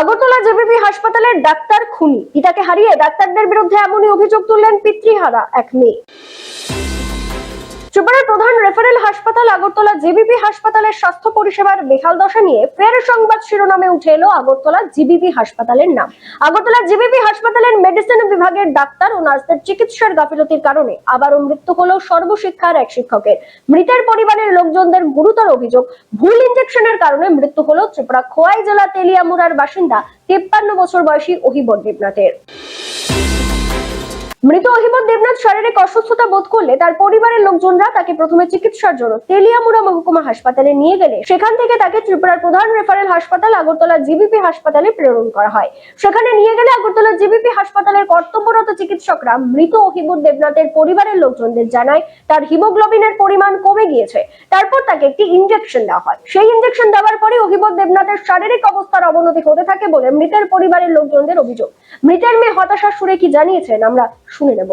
Agartala JBP হাসপাতালের doctor খুনি। পিতাকে হারিয়ে ডাক্তারদের বিরুদ্ধে এমনই অভিযোগ তুললেন পিতৃহারা, এক মেয়ে। ত্রিপুরার প্রধান রেফারেল হাসপাতাল আগরতলা জেবিপি হাসপাতালের স্বাস্থ্য পরিষেবার বেহাল দশা নিয়ে ফের সংবাদ শিরোনামে উঠে এলো আগরতলা জিবিপি হাসপাতালের নাম। আগরতলা জিবিপি হাসপাতালের মেডিসিন বিভাগের ডাক্তার ও নার্সদের চিকিৎসার গাফিলতির কারণে আবারও মৃত্যু হলো সর্বশিক্ষার এক শিক্ষকের। মৃতের পরিবারের লোকজনদের গুরুতর অভিযোগ, ভুল ইনজেকশনের কারণে মৃত্যু হলো ত্রিপুরা খোয়াই জেলা তেলিয়ামুড়ার বাসিন্দা, তিপ্পান্ন বছর বয়সী অহিবর দেবনাথের। মৃত অহিবর দেবনাথ শারীরিক অসুস্থতা বোধ করলে তার পরিবারের লোকজনরা তাকে প্রথমে চিকিৎসার জন্য তেলিয়ামুড়া মহকুমা হাসপাতালে নিয়ে গেলে সেখান থেকে তাকে ত্রিপুরার প্রধান রেফারেল হাসপাতাল আগরতলা জিবিপি হাসপাতালে প্রেরণ করা হয়। সেখানে নিয়ে গেলে আগরতলা জিবিপি হাসপাতালের কর্তব্যরত চিকিৎসকরা মৃত অহিবর দেবনাথের পরিবারের লোকজনদের জানায়, তার হিমোগ্লোবিনের পরিমাণ কমে গিয়েছে। তারপর তাকে একটি ইনজেকশন দেওয়া হয়। সেই ইনজেকশন দেওয়ার পরে অহিবর দেবনাথের শারীরিক অবস্থার অবনতি হতে থাকে বলে মৃতের পরিবারের লোকজনদের অভিযোগ। মৃতের মেয়ে হতাশার সুরে কি জানিয়েছেন? আমরা শুনে নেব।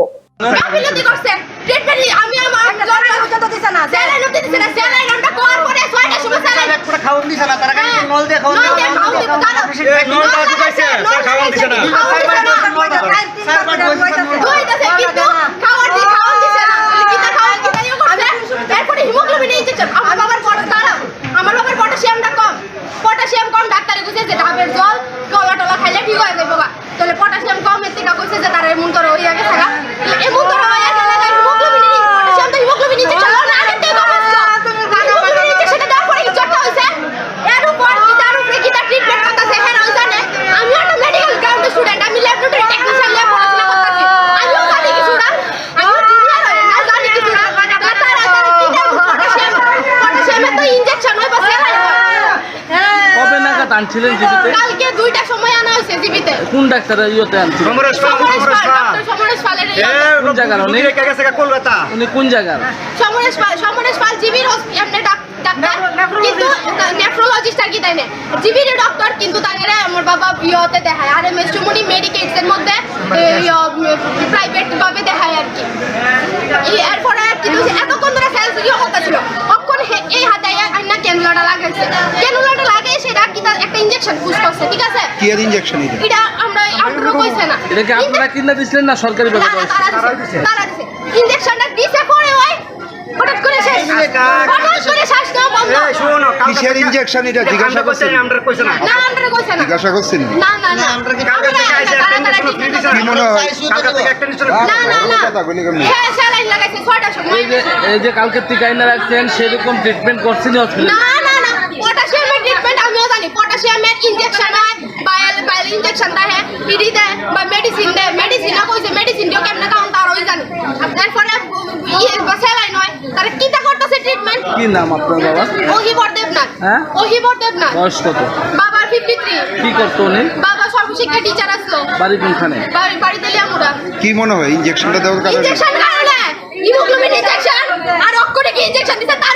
খাওয়ান দিছে না তারা নল দিয়ে খাওয়ান নল দিয়ে খাওয়ান দিছে না দুইটাছে কিন্তু খাওয়ার দি খাওয়ান দিছে না লিখিত খাওয়ান দিতে ইয়ে করছে এরপরে হিমোগ্লোবিন ইনজেকশন আমার বাবার পট তারা আমার বাবার পটাশিয়ামটা কম পটাশিয়াম কম ডাক্তারে কইছে যে ডাবের জল কলা টলা খাইলে ঠিক হয়ে যাবে তাহলে পটাশিয়াম কম এর থেকে কইছে যে তার এমন করে হইয়া গেছে গা এমন করে হইয়া গেলে হিমোগ্লোবিন পটাশিয়াম তো হিমোগ্লোবিন ইনজেকশন না আগে থেকে কম হিমোগ্লোবিন ইনজেকশনটা দেওয়ার পরে কি জ্বরটা হইছে এর উপর কি তার উপরে কি তার ট্রিটমেন্ট করতেছে হ্যাঁ ওই জানে আমি একটা মেডিকেল গ্রাউন্ড স্টুডেন্ট আমি ল্যাবরেটরি টেকনিশিয়ান ল্যাব পড়াশোনা করতেছি আমিও জানি কিছু না আমি জুনিয়র হই না জানি কিছু না তারা তারা কি দেব পটাশিয়াম পটাশিয়ামে তো ইনজেকশন হয় বাস এলাই কবে নাগাদ আনছিলেন জিবিতে? কালকে দুইটা সময় আনা হয়েছে জিবিতে। কোন ডাক্তার ইয়েতে আনছিলেন? সমরেশ পাল সমরেশ পাল সমরেশ পালের এ কোন জায়গা উনি? কে গেছে কলকাতা। উনি কোন জায়গা সমরেশ পাল সমরেশ পাল জিবির এমনি ডাক্তার। কিন্তু নেফ্রোলজিস্ট আর কি তাই না। জিবির ডক্টর কিন্তু তাদের আমার বাবা ইয়েতে দেখায় আর এম এস চুমুনি মেডিকেটস এর মধ্যে প্রাইভেট ভাবে দেখায় আর কি এই- এরপরে কিন্তু এতক্ষণ ধরে সেলস ইয়ে হতেছিল অক্ষণ হে- এই হাতে আইনা ক্যানুলাটা লাগাইছে ক্যানুলাটা লাগিয়ে সেটা কি তার একটা ইনজেকশন করছে ঠিক আছে? কি এর ইনজেকশন এটা? এটা আমরা আমরা কইছে না। এটা কি আপনারা কিনে দিছিলেন না সরকারি ভাবে তারা দিছে তারা দিছে। ইনজেকশনটা দিছে পরে ওই হঠাৎ করে শেষ। হঠাৎ করে শ্বাস নেওয়া বন্ধ। এই শোনো কিসের injection এটা? জিজ্ঞাসা করছেন? আমরা কইছে না। না আমরা কইছে না। জিজ্ঞাসা করছেন? না না না। আমরা কি কালকে থেকে আইছে একটা কি মনে হয়? কালকে থেকে একটা ইনজেকশন না না না। কথা বলি কেমনি? হ্যাঁ স্যালাইন লাগাইছে ছয়টার সময়। এই যে এই যে কালকে টিকা এনে রাখছেন সেরকম ট্রিটমেন্ট করছেন হসপিটালে না না না পটাশিয়ামের ট্রিটমেন্ট আমিও জানি পটাশিয়ামের ইনজেকশন হয় বায়াল বায়াল ইনজেকশন দেয় ইডি দেয় বা মেডিসিন দেয় মেডিসিন কইছে মেডিসিন দিও কেমনে কাউন তার ওই জানি তারপরে ইয়ে স্যালাইন হয় তারা কিটা করতেছে ট্রিটমেন্ট কি নাম আপনার বাবা ওহিবর দেবনাথ হ্যাঁ? ওহিবর দেবনাথ বয়স কত বাবার ফিফটি থ্রি কি করতো উনি বাবা সর্বশিক্ষা টিচার আসলো বাড়ি কোনখানে বাড়ি বাড়িতে লিয়ামুরা কি মনে হয় ইনজেকশনটা দেওয়ার কারণে ইনজেকশন কারণে হিমোগ্লোবিন ইনজেকশন আর অক্ষরে কি ইনজেকশন দিতে তা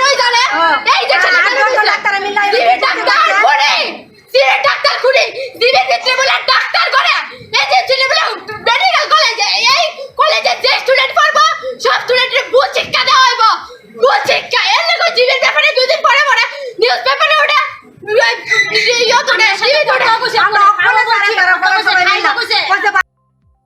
তো